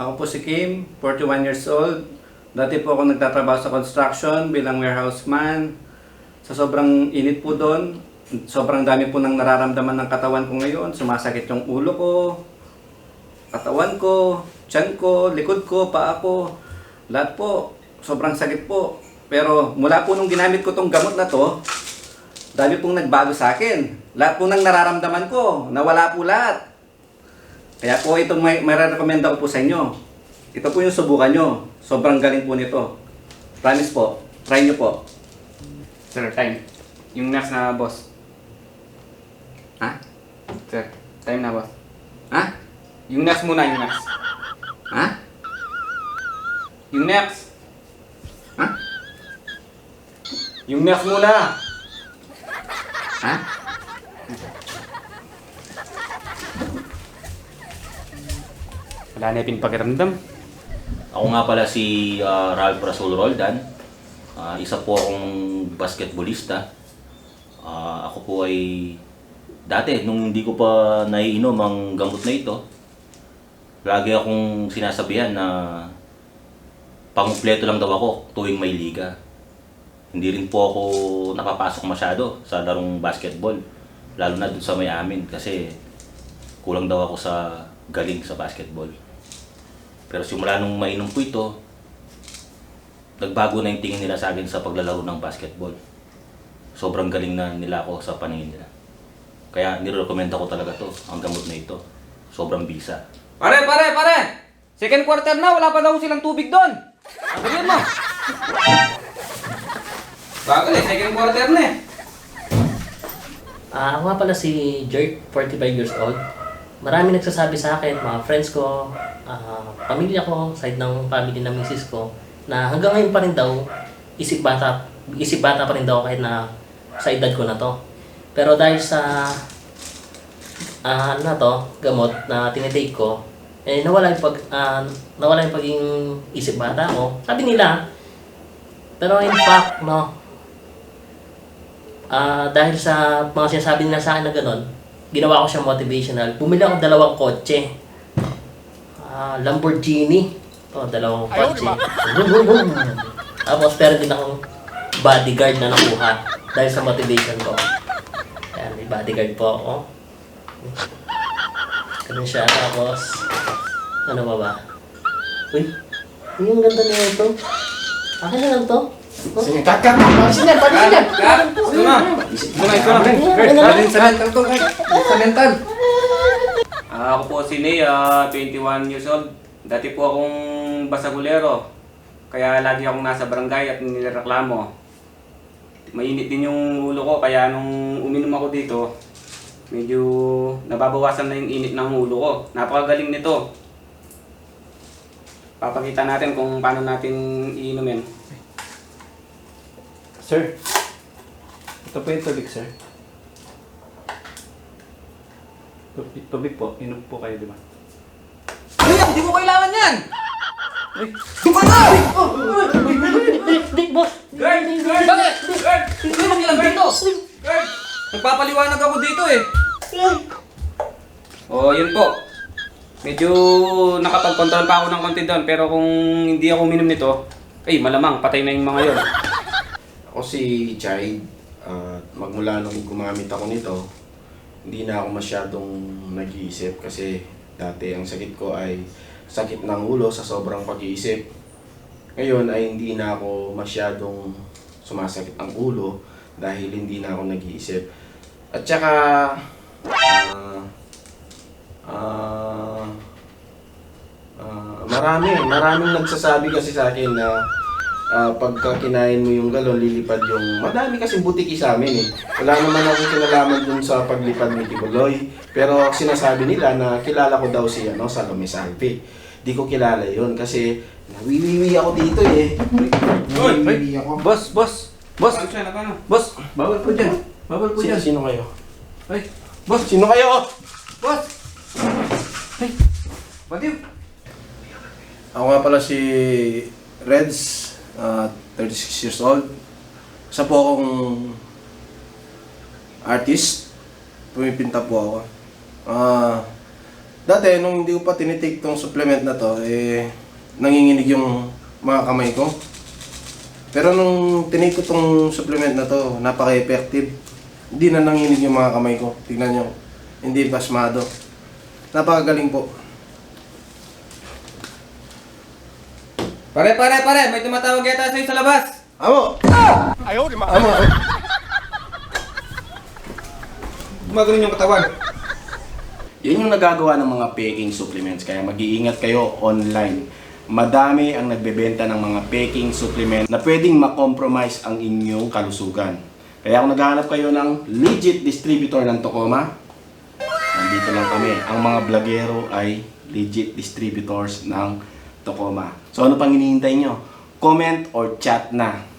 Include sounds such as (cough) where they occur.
Ako po si Kim, 41 years old. Dati po ako nagtatrabaho sa construction bilang warehouse man. Sa sobrang init po doon, sobrang dami po nang nararamdaman ng katawan ko ngayon. Sumasakit yung ulo ko, katawan ko, tiyan ko, likod ko, paa ko. Lahat po, sobrang sakit po. Pero mula po nung ginamit ko tong gamot na to, dami pong nagbago sa akin. Lahat po nang nararamdaman ko, nawala po lahat. Kaya po itong may, may recommenda ko po sa inyo. Ito po yung subukan nyo. Sobrang galing po nito. Promise po. Try nyo po. Sir, time. Yung next na boss. Ha? Sir, time na boss. Ha? Yung next muna, yung next. Ha? Yung next. Ha? Yung next muna. Ha? Wala na yung pinpakiramdam. Ako nga pala si uh, Ralph Rasul Roldan. Ah, isa po akong basketballista. Ah, ako po ay dati nung hindi ko pa naiinom ang gamot na ito, lagi akong sinasabihan na pangumpleto lang daw ako tuwing may liga. Hindi rin po ako napapasok masyado sa larong basketball. Lalo na dun sa may amin kasi kulang daw ako sa galing sa basketball. Pero simula nung mainom ko ito, nagbago na yung tingin nila sa akin sa paglalaro ng basketball. Sobrang galing na nila ako sa paningin nila. Kaya nirecommend ako talaga to, ang gamot na ito. Sobrang bisa. Pare, pare, pare! Second quarter na, wala pa daw silang tubig doon. Sabihin mo. Bagal eh, second quarter na eh. Ah, ako nga pala si Jerk, 45 years old. Marami nagsasabi sa akin, mga friends ko, ah, pamilya ko, side ng family ng misis ko, na hanggang ngayon pa rin daw, isip bata, isip bata pa rin daw kahit na sa edad ko na to. Pero dahil sa ah, ano na to, gamot na tinitake ko, eh nawala yung pag ah, nawala yung pagiging isip bata ko. Sabi nila, pero in fact, no, Ah, dahil sa mga sinasabi nila sa akin na gano'n, ginawa ko siyang motivational. Bumili ako ng dalawang kotse. Ah, Lamborghini. Oh, dalawang kotse. (laughs) Tapos meron din akong bodyguard na nakuha dahil sa motivation ko. Ayan, may bodyguard po ako. Ganun siya. Tapos, ano ba ba? Uy, uy, ang ganda na ito. Akin na lang to. Sige, cut, cut. Palisin yan, palisin yan. Ito na. Ito na, ito na. Na? Salental to, Kurt. Salental. Ah, ako po si Nea, 21 years old. Dati po akong basagulero. Kaya lagi akong nasa barangay at nireklamo. Mainit din yung ulo ko, kaya nung uminom ako dito, medyo nababawasan na yung init ng ulo ko. Napakagaling nito. Papakita natin kung paano natin iinumin. Sir. Ito po yung tubig, sir. Tubig, tubig po. Inom po kayo, di ba? Ay, hindi ko kailangan yan! Di, di, boss. Guard! Guard! Bakit? Guard! Hindi mo kailangan dito! Guard! Nagpapaliwanag ako dito eh. Oh, yun po. Medyo nakapag-control pa ako ng konti doon, pero kung hindi ako uminom nito, ay malamang patay na yung mga yun. Si Chide. At magmula nung gumamit ako nito, hindi na ako masyadong nag-iisip kasi dati ang sakit ko ay sakit ng ulo sa sobrang pag-iisip. Ngayon ay hindi na ako masyadong sumasakit ang ulo dahil hindi na ako nag-iisip. At saka, ah, ah, ah, marami, maraming nagsasabi kasi sa akin na ah, pagka kinain mo yung galon, lilipad yung... Madami kasi butiki sa amin eh. Wala naman akong kinalaman dun sa paglipad ni Kibuloy. Pero sinasabi nila na kilala ko daw si ano, Salome Salvi. Di ko kilala yon kasi nawiwiwi ako dito eh. Nawiwiwi ako. Boss, boss. Boss. Siya? Boss. Bawal po dyan. Bawal po Sino, dyan. sino kayo? Ay, Boss, sino kayo? boss. Ay. Badiw. Ako nga pala si Reds, uh, 36 years old. Isa po akong artist. Pumipinta po ako. Ah, Dati, nung hindi ko pa tinitake tong supplement na to, eh, nanginginig yung mga kamay ko. Pero nung tinake ko tong supplement na to, napaka-effective. Hindi na nanginginig yung mga kamay ko. Tignan nyo. Hindi pasmado. Napakagaling po. Pare, pare, pare! May tumatawag yata sa'yo sa labas! Amo! Ayaw, di Amo! Gumagano yung katawan. Yan yung nagagawa ng mga peking supplements. Kaya mag-iingat kayo online. Madami ang nagbebenta ng mga peking supplement na pwedeng makompromise ang inyong kalusugan. Kaya kung naghahanap kayo ng legit distributor ng Tocoma, nandito lang kami. Ang mga vlogero ay legit distributors ng Tocoma. So ano pang hinihintay nyo? Comment or chat na